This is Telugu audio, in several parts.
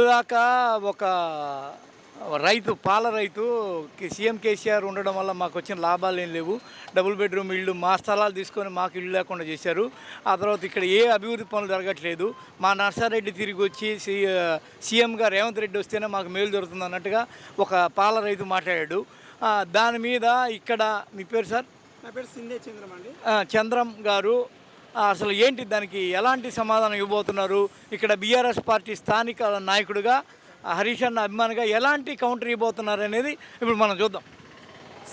ఇప్పుడు దాకా ఒక రైతు పాల రైతు సీఎం కేసీఆర్ ఉండడం వల్ల మాకు వచ్చిన లాభాలు ఏం లేవు. డబుల్ బెడ్రూమ్ ఇల్లు మా స్థలాలు తీసుకొని మాకు ఇల్లు లేకుండా చేశారు. ఆ తర్వాత ఇక్కడ ఏ అభివృద్ధి పనులు జరగట్లేదు. మా నర్సారెడ్డి తిరిగి వచ్చి సి సీఎంగా రేవంత్ రెడ్డి వస్తేనే మాకు మేలు జరుగుతుంది అన్నట్టుగా ఒక పాల రైతు మాట్లాడాడు. దాని మీద ఇక్కడ మీ పేరు సార్? నా పేరు సిందే చంద్రం అండి చంద్రం గారు అసలు ఏంటి దానికి ఎలాంటి సమాధానం ఇవ్వబోతున్నారు? ఇక్కడ బీఆర్ఎస్ పార్టీ స్థానిక నాయకుడిగా హరీష్ అన్న అభిమానిగా ఎలాంటి కౌంటర్ ఇవ్వబోతున్నారు అనేది ఇప్పుడు మనం చూద్దాం.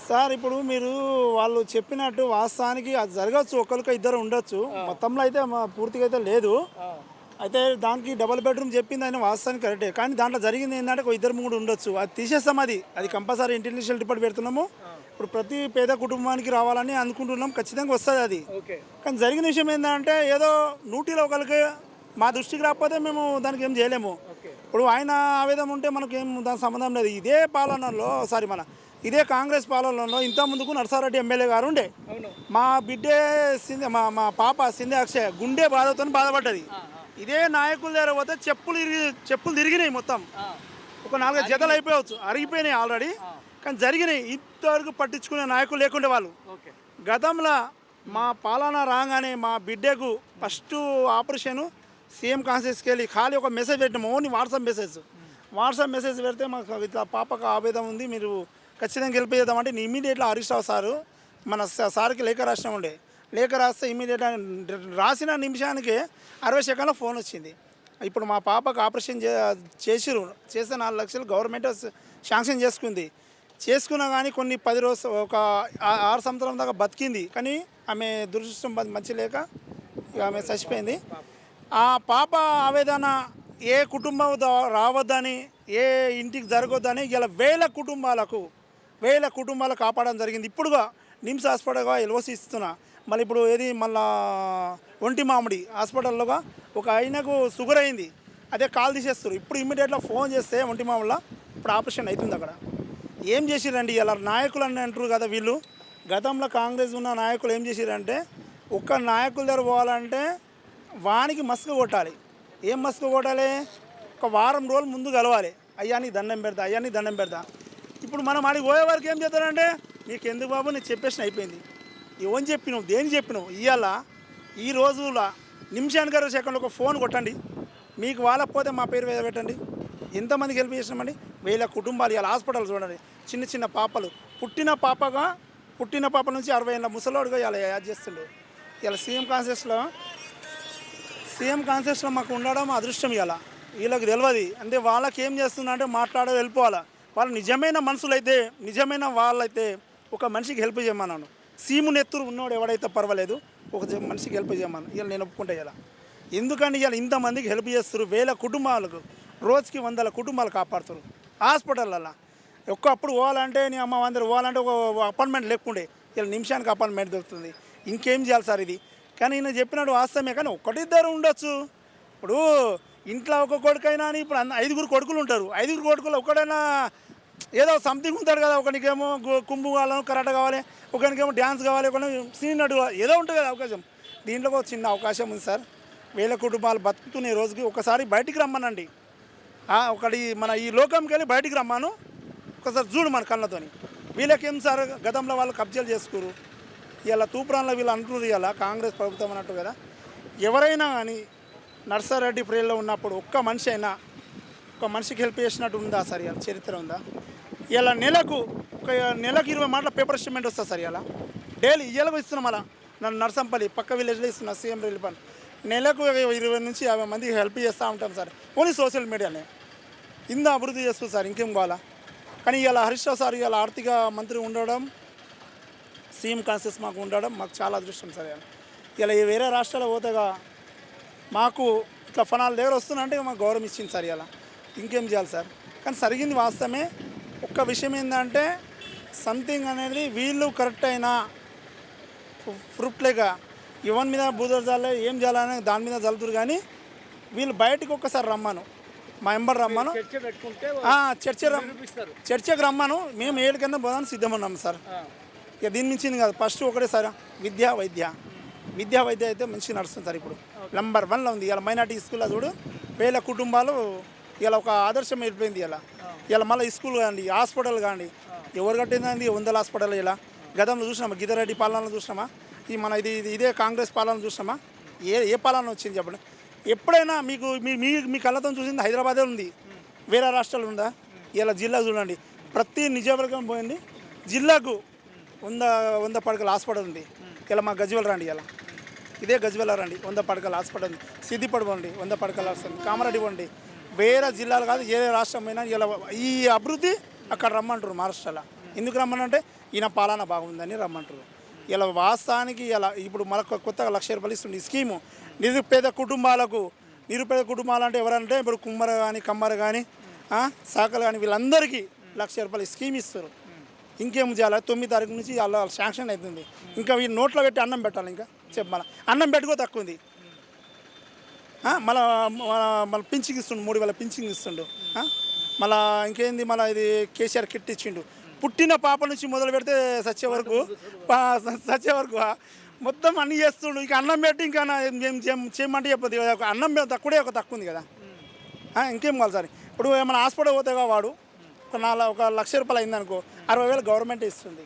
సార్ ఇప్పుడు మీరు వాళ్ళు చెప్పినట్టు వాస్తవానికి అది జరగచ్చు ఒకరికి ఇద్దరు ఉండొచ్చు. మొత్తంలో అయితే పూర్తిగా అయితే లేదు. అయితే దానికి డబుల్ బెడ్రూమ్ చెప్పింది ఆయన వాస్తవానికి కరెక్టే కానీ దాంట్లో జరిగింది ఏంటంటే ఒక ఇద్దరు మూడు ఉండొచ్చు. అది తీసేస్తాం అది. అది కంపల్సరీ ఇంటర్నేషనల్ రిపోర్ట్ పెడుతున్నాము. ఇప్పుడు ప్రతి పేద కుటుంబానికి రావాలని అనుకుంటున్నాం ఖచ్చితంగా వస్తుంది అది. కానీ జరిగిన విషయం ఏంటంటే ఏదో నూటిలో ఒకరికి మా దృష్టికి రాకపోతే మేము దానికి ఏం చేయలేము. ఇప్పుడు ఆయన ఆవేదన ఉంటే మనకి ఏం దాని సంబంధం లేదు. ఇదే పాలనలో సారీ మన ఇదే కాంగ్రెస్ పాలనలో ఇంత ముందుకు నర్సారెడ్డి ఎమ్మెల్యే గారు ఉండే. మా బిడ్డే సింధే మా మా పాప సింధే అక్షయ్ గుండె బాధతో బాధపడ్డది. ఇదే నాయకుల దగ్గర పోతే చెప్పులు తిరిగి చెప్పులు తిరిగినాయి మొత్తం. ఒక నాలుగు జతలు అయిపోవచ్చు అరిగిపోయినాయి ఆల్రెడీ కానీ జరిగినాయి ఇంతవరకు పట్టించుకునే నాయకులు లేకుండే వాళ్ళు. ఓకే. గతంలో మా పాలన రాగానే మా బిడ్డకు ఫస్ట్ ఆపరేషన్ సీఎం కాన్సెస్కి వెళ్ళి ఖాళీ ఒక మెసేజ్ పెట్టాము only WhatsApp message. WhatsApp message పెడితే మాకు ఇట్లా పాపకు ఆవేదన ఉంది మీరు ఖచ్చితంగా గెలిపేద్దామంటే ఇమీడియట్గా హరీష్ రావు సారు. మన స- సార్కి లేఖ రాసినా ఉండే. లేఖ రాస్తే ఇమీడియట్గా రాసిన నిమిషానికి అరవై సెకండ్లో ఫోన్ వచ్చింది. ఇప్పుడు మా పాపకు ఆపరేషన్ చేసిరు చేస్తే నాలుగు లక్షలు గవర్నమెంట్ శాంక్షన్ చేసుకుంది. చేసుకున్నా కానీ కొన్ని పది రోజు ఒక ఆరు సంవత్సరం దాకా బతికింది. కానీ ఆమె దురదృష్టం మంచి లేక ఇక ఆమె చచ్చిపోయింది. ఆ పాప ఆవేదన ఏ కుటుంబం రావద్దని ఏ ఇంటికి జరగొద్దని ఇలా వేల కుటుంబాలకు వేల కుటుంబాలు కాపాడడం జరిగింది. ఇప్పుడుగా నిమ్స్ హాస్పిటల్గా ఎల్ఓసి ఇస్తున్నా. మళ్ళీ ఇప్పుడు ఏది మళ్ళా ఒంటి మామిడి హాస్పిటల్లోగా ఒక ఆయనకు షుగర్ అయింది. అదే కాల్ తీసేస్తారు ఇప్పుడు ఇమ్మీడియట్గా ఫోన్ చేస్తే ఒంటి మామిడిలో ఇప్పుడు ఆపరేషన్ అవుతుంది అక్కడ. ఏం చేసిరండి? ఇలా నాయకులు అని అంటారు కదా వీళ్ళు. గతంలో కాంగ్రెస్ ఉన్న నాయకులు ఏం చేసిరంటే ఒక్క నాయకుల దగ్గర పోవాలంటే వానికి మస్క కొట్టాలి. ఏం మస్క కొట్టాలి? ఒక వారం రోజులు ముందు కలవాలి. అయ్యా దండం పెడతా అయ్యా దండం పెడతా. ఇప్పుడు మనం ఆడికి పోయే వరకు ఏం చేస్తారంటే నీకు ఎందుకు బాబు నేను చెప్పేసిన అయిపోయింది. ఏమని చెప్పినావు? దేని చెప్పినావు? ఇవాళ ఈ రోజుల నిమిషానికి అరవై ఒక ఫోన్ కొట్టండి. మీకు వాళ్ళకపోతే మా పేరు మీద పెట్టండి. ఎంతమందికి హెల్ప్ చేసినామండి? వేల కుటుంబాలు ఇవాళ హాస్పిటల్ చూడండి. చిన్న చిన్న పాపలు. పుట్టిన పాపగా పుట్టిన పాప నుంచి అరవై ఏళ్ళ ముసలోడుగా ఇలా యాడ్ చేస్తుండే. ఇలా సీఎం కాన్సెస్లో సీఎం కాన్సెస్ట్లో మాకు ఉండడం అదృష్టం ఇలా వీళ్ళకి తెలియదు అంటే వాళ్ళకి ఏం చేస్తున్నా అంటే మాట్లాడ వెళ్ళిపోవాలా. వాళ్ళు నిజమైన మనుషులైతే నిజమైన వాళ్ళైతే ఒక మనిషికి హెల్ప్ చేయమన్నాను. సీము నెత్తురు ఉన్నోడు ఎవడైతే పర్వాలేదు ఒక మనిషికి హెల్ప్ చేయమన్నాను. ఇలా నేను ఒప్పుకుంటా ఇలా ఎందుకంటే ఇలా ఇంతమందికి హెల్ప్ చేస్తారు వేల కుటుంబాలకు. రోజుకి వందల కుటుంబాలు కాపాడుతారు హాస్పిటల్లో ఒక్కప్పుడు పోవాలంటే నీ అమ్మ అందరు పోవాలంటే ఒక అపాయింట్మెంట్ లేకుండే. ఇలా నిమిషానికి అపాయింట్మెంట్ దొరుకుతుంది. ఇంకేం చేయాలి సార్ ఇది? కానీ ఈయన చెప్పినట్టు వాస్తవమే కానీ ఒకటిద్దరు ఉండొచ్చు. ఇప్పుడు ఇంట్లో ఒక కొడుకైనా అని ఇప్పుడు ఐదుగురు కొడుకులు ఉంటారు. ఐదుగురు కొడుకులు ఒకడైనా ఏదో సంథింగ్ ఉంటాడు కదా ఒకనికేమో కుంభు కావాలని కరాట కావాలి ఒకనికేమో డ్యాన్స్ కావాలి ఒకని సీన్ నటు ఏదో ఉంటుంది కదా అవకాశం. దీంట్లో ఒక చిన్న అవకాశం ఉంది సార్. వేల కుటుంబాలు బతుకుతున్న రోజుకి. ఒకసారి బయటికి రమ్మనండి. ఒకటి మన ఈ లోకంకి వెళ్ళి బయటికి రమ్మాను. ఒకసారి చూడు మన కళ్ళతోని. వీళ్ళకేం సార్ గతంలో వాళ్ళు కబ్జాలు చేసుకోరు ఇలా తూప్రాన్లో వీళ్ళు అంటున్నారు ఇలా కాంగ్రెస్ ప్రభుత్వం అన్నట్టు కదా. ఎవరైనా కానీ నర్సారెడ్డి ప్రేల్లో ఉన్నప్పుడు ఒక్క మనిషి అయినా ఒక మనిషికి హెల్ప్ చేసినట్టు ఉందా సార్ ఇలా చరిత్ర ఉందా? ఇలా నెలకు ఒక నెలకు ఇరవై మాటల పేపర్ స్టేట్మెంట్ వస్తుంది సార్ ఇలా డైలీ ఇయ్యలకు ఇస్తున్నాం అలా నన్ను నర్సంపల్లి పక్క విలేజ్లో ఇస్తున్నా సీఎం రిలీఫ్ ఫండ్. నెలకు ఇరవై నుంచి యాభై మందికి హెల్ప్ చేస్తూ ఉంటాం సార్. ఓన్లీ సోషల్ మీడియానే. ఇంత అభివృద్ధి చేస్తుంది సార్ ఇంకేం కావాలా కానీ ఇలా హరీష్ రావు సార్ ఇలా ఆర్థిక మంత్రి ఉండడం సీఎం కాన్సెస్ మాకు ఉండడం మాకు చాలా అదృష్టం సార్ ఇలా ఇలా ఈ వేరే రాష్ట్రాలు పోతేగా మాకు ఇట్లా ఫనాల దగ్గర వస్తున్నాయంటే మాకు గౌరవం ఇచ్చింది సార్ ఇలా ఇంకేం చేయాలి సార్? కానీ సరిగింది వాస్తవమే. ఒక్క విషయం ఏంటంటే సంథింగ్ అనేది వీళ్ళు కరెక్ట్ అయినా ఫ్రూట్లేగా ఎవరి మీద బూదర్ జాలే ఏం చేయాలనే దాని మీద చల్లుతురు కానీ వీళ్ళు బయటకు ఒక్కసారి రమ్మను. మా ఎంబర్ రమ్మాను. చర్చ చర్చకు రమ్మాను. మేము ఏడు కింద పోదానికి సిద్ధమన్నాం సార్. ఇక దీని మించింది కాదు ఫస్ట్ ఒకటే సార్ విద్య వైద్య. విద్యా వైద్య అయితే మంచిగా నడుస్తుంది సార్ ఇప్పుడు. నెంబర్ వన్లో ఉంది. ఇలా మైనార్టీ స్కూల్లో చూడు వేల కుటుంబాలు ఇలా ఒక ఆదర్శం అయిపోయింది ఇలా ఇలా మళ్ళీ స్కూల్ కానీ హాస్పిటల్ కానీ ఎవరు కట్టిందండి వందల హాస్పిటల్ ఇలా గతంలో చూసినామా? గిద్దరెడ్డి పాలన చూసినామా? ఈ మన ఇది ఇది- ఇదే కాంగ్రెస్ పాలన చూసినామా? ఏ ఏ పాలన వచ్చింది చెప్పండి? ఎప్పుడైనా మీకు మీ మీ మీ కళ్ళతో చూసింది హైదరాబాదే ఉంది. వేరే రాష్ట్రాలు ఉందా? ఇలా జిల్లా చూడండి. ప్రతి నిజవర్గం పోయింది. జిల్లాకు వంద వంద పడకల హాస్పిటల్ ఉంది. ఇలా మా గజ్వెల్ రండి ఇలా. ఇదే గజ్వెల్ రండి. వంద పడకల హాస్పిటల్ ఉంది. సిద్దిపడి పోండి. వంద పడకల హాస్పిటల్ కామారెడ్డి పోండి. వేరే జిల్లాలు కాదు ఏ రాష్ట్రం అయినా ఇలా ఈ అభివృద్ధి అక్కడ రమ్మంటారు మహారాష్ట్రలో. ఎందుకు రమ్మనంటే ఈయన పాలన బాగుందని రమ్మంటారు. ఇలా వాస్తవానికి ఇలా ఇప్పుడు మనకు కొత్తగా లక్ష రూపాయలు ఇస్తుంది ఈ స్కీము. నిరుపేద కుటుంబాలకు నిరుపేద కుటుంబాలు అంటే ఎవరంటే ఇప్పుడు కుమ్మర కానీ కమ్మర కానీ సాకలు కానీ వీళ్ళందరికీ లక్ష రూపాయలు స్కీమ్ ఇస్తారు. ఇంకేం చేయాలి? తొమ్మిది తారీఖు నుంచి అలా శాంక్షన్ అవుతుంది. ఇంకా ఈ నోట్లో పెట్టి అన్నం పెట్టాలి ఇంకా చెప్పాలి అన్నం పెట్టుకో తక్కువ ఉంది. మళ్ళీ మళ్ళీ పింఛింగ్ ఇస్తుండు మూడు వేల పింఛింగ్ ఇస్తుండు. మళ్ళా ఇంకేంది మళ్ళీ ఇది కేసీఆర్ కిట్ ఇచ్చిండు. పుట్టిన పాప నుంచి మొదలు పెడితే సచ్చే వరకు సచ్చే వరకు మొత్తం అన్ని చేస్తుండు. ఇంకా అన్నం పెట్టి ఇంకా చేయమంటే చెప్పదు. ఒక అన్నం తక్కువే ఒక తక్కువ ఉంది కదా. ఇంకేం కావాలి సార్? ఇప్పుడు ఏమైనా హాస్పిటల్ పోతేగా వాడు ఒక నాలుగు ఒక లక్ష రూపాయలు అయిందనుకో అరవై వేలు గవర్నమెంట్ ఇస్తుంది.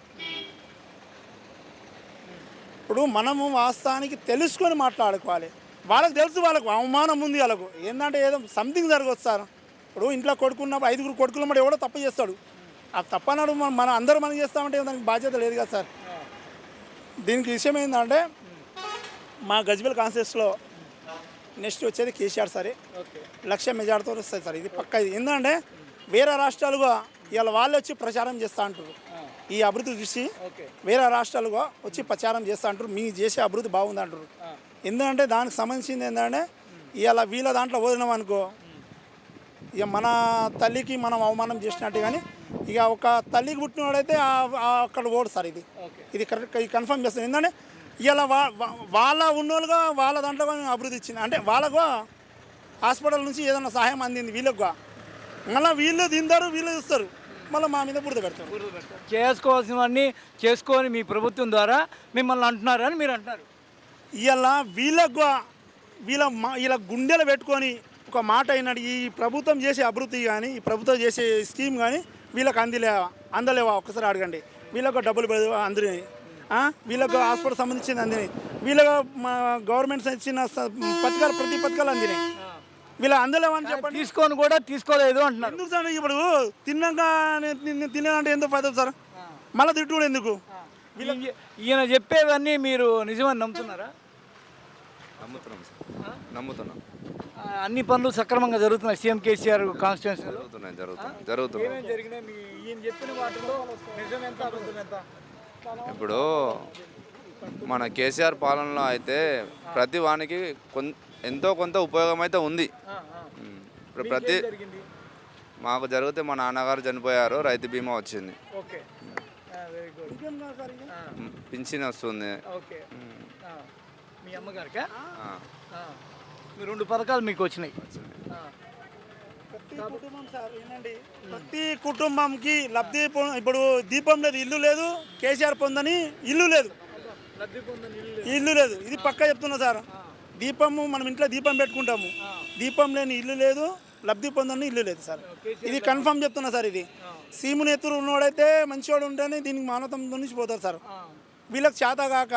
ఇప్పుడు మనము వాస్తవానికి తెలుసుకొని మాట్లాడుకోవాలి. వాళ్ళకి తెలుసు వాళ్ళకు అవమానం ఉంది వాళ్ళకు. ఏంటంటే ఏదో సంథింగ్ జరగవచ్చు సార్. ఇప్పుడు ఇంట్లో కొడుకున్నప్పుడు ఐదుగురు కొడుకులు మాట ఎవడో తప్పు చేస్తాడు. ఆ తప్పనడు మనం మనం అందరూ మనం చేస్తామంటే దానికి బాధ్యత లేదు కదా సార్. దీనికి విషయం ఏంటంటే మా గజ్వెల్ కాన్సెస్ట్లో నెక్స్ట్ వచ్చేది కేసీఆర్ సరే. లక్ష మెజార్టీతో వస్తుంది సార్. ఇది పక్క ఇది. ఏంటంటే వేరే రాష్ట్రాలుగా ఇవాళ వాళ్ళు వచ్చి ప్రచారం చేస్తూ అంటారు ఈ అభివృద్ధి చూసి వేరే రాష్ట్రాలుగా వచ్చి ప్రచారం చేస్తూ అంటారు మీ చేసే అభివృద్ధి బాగుంది అంటారు ఎందుకంటే దానికి సంబంధించింది ఏంటంటే ఇవాళ వీళ్ళ దాంట్లో వదిలినాం అనుకో ఇక మన తల్లికి మనం అవమానం చేసినట్టు కానీ ఇక ఒక తల్లికి పుట్టినవాడైతే అక్కడ ఓడు సార్ ఇది. ఇది కరెక్ట్ ఇది కన్ఫర్మ్ చేస్తాను ఎందుకంటే ఇలా వాళ్ళ ఉన్నోళ్ళుగా వాళ్ళ దాంట్లో అభివృద్ధి ఇచ్చింది. అంటే వాళ్ళకు హాస్పిటల్ నుంచి ఏదైనా సహాయం అందింది వీళ్ళకు మళ్ళీ వీళ్ళు తింటారు వీళ్ళు చూస్తారు మళ్ళీ మా మీద బురద పెడతారు. చేసుకోవాల్సినవన్నీ చేసుకొని మీ ప్రభుత్వం ద్వారా మిమ్మల్ని అంటున్నారు అని మీరు అంటున్నారు. ఇలా వీళ్ళకు వీళ్ళ మా వీళ్ళ గుండెలు పెట్టుకొని ఒక మాట అయినాడు ఈ ప్రభుత్వం చేసే అభివృద్ధి కానీ ఈ ప్రభుత్వం చేసే స్కీమ్ కానీ వీళ్ళకి అందిలేవా? అందలేవా? ఒక్కసారి అడగండి. వీళ్ళకు డబ్బులు అందినాయి. ఆ? వీళ్ళకు హాస్పిటల్ సంబంధించింది అందినాయి. వీళ్ళకు మా గవర్నమెంట్ ఇచ్చిన స- పథకాలు ప్రతి పథకాలు అందినాయి. వీళ్ళ అందలేవని చెప్పండి. తీసుకొని కూడా తీసుకోలేదు అంటున్నారు. ఎందుకు సార్ ఇప్పుడు తిన్నాక నేను- నేను తిన్నానంటే ఎందుకు ఫైదా సార్? మళ్ళీ తిట్టుడు ఎందుకు? ఈ- ఈయన చెప్పేవన్నీ మీరు నిజమని నమ్ముతున్నారా? నమ్ముతున్నాం సార్. నమ్ముతున్నాం. అన్ని పనులు సక్రమంగా జరుగుతున్నాయి. సీఎం కేసీఆర్ కాన్స్టిట్యున్సీలో. జరుగుతున్నాయి జరుగుతున్నాయి జరుగుతున్నాయి. ఏమేమి జరిగినాయి? మీ ఈయన చెప్పిన వాటిలో నిజం ఎంత అబద్ధం ఎంత ఇప్పుడు మన కేసీఆర్ పాలనలో అయితే ప్రతి వానికి కొన్ ఎంతో కొంత ఉపయోగం అయితే ఉంది. ఆ, ఆ. ఉమ్. ఇప్పుడు ప్రతి ఏం జరిగింది? మాకు జరిగితే మా నాన్నగారు చనిపోయారు రైతు బీమా వచ్చింది. ఓకే. వెరీ గుడ్ పింఛన్ వస్తుంది. ఓకే. ఆ. మీ అమ్మగారికా? ఆ, ఆ. రెండు పథకాలు మీకు వచ్చినాయి. ప్రతి కుటుంబం సార్ ఏంటండి? ప్రతి కుటుంబంకి లబ్ధి పొ- ఇప్పుడు దీపం లేదు ఇల్లు లేదు కేసీఆర్ పొందని ఇల్లు లేదు. ఇల్లు లేదు. ఇది పక్క చెప్తున్నా సార్. దీపము మనం ఇంట్లో దీపం పెట్టుకుంటాము. దీపం లేని ఇల్లు లేదు లబ్ధి పొందని ఇల్లు లేదు సార్. ఇది కన్ఫర్మ్ చెప్తున్నా సార్ ఇది. సీముని ఎత్తురు ఉన్నోడైతే మంచివాడు ఉంటేనే దీనికి మానవతం నుంచి పోతారు సార్. వీళ్ళకి చేత కాక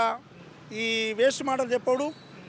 ఈ వేస్ట్ మాటలు చెప్పాడు.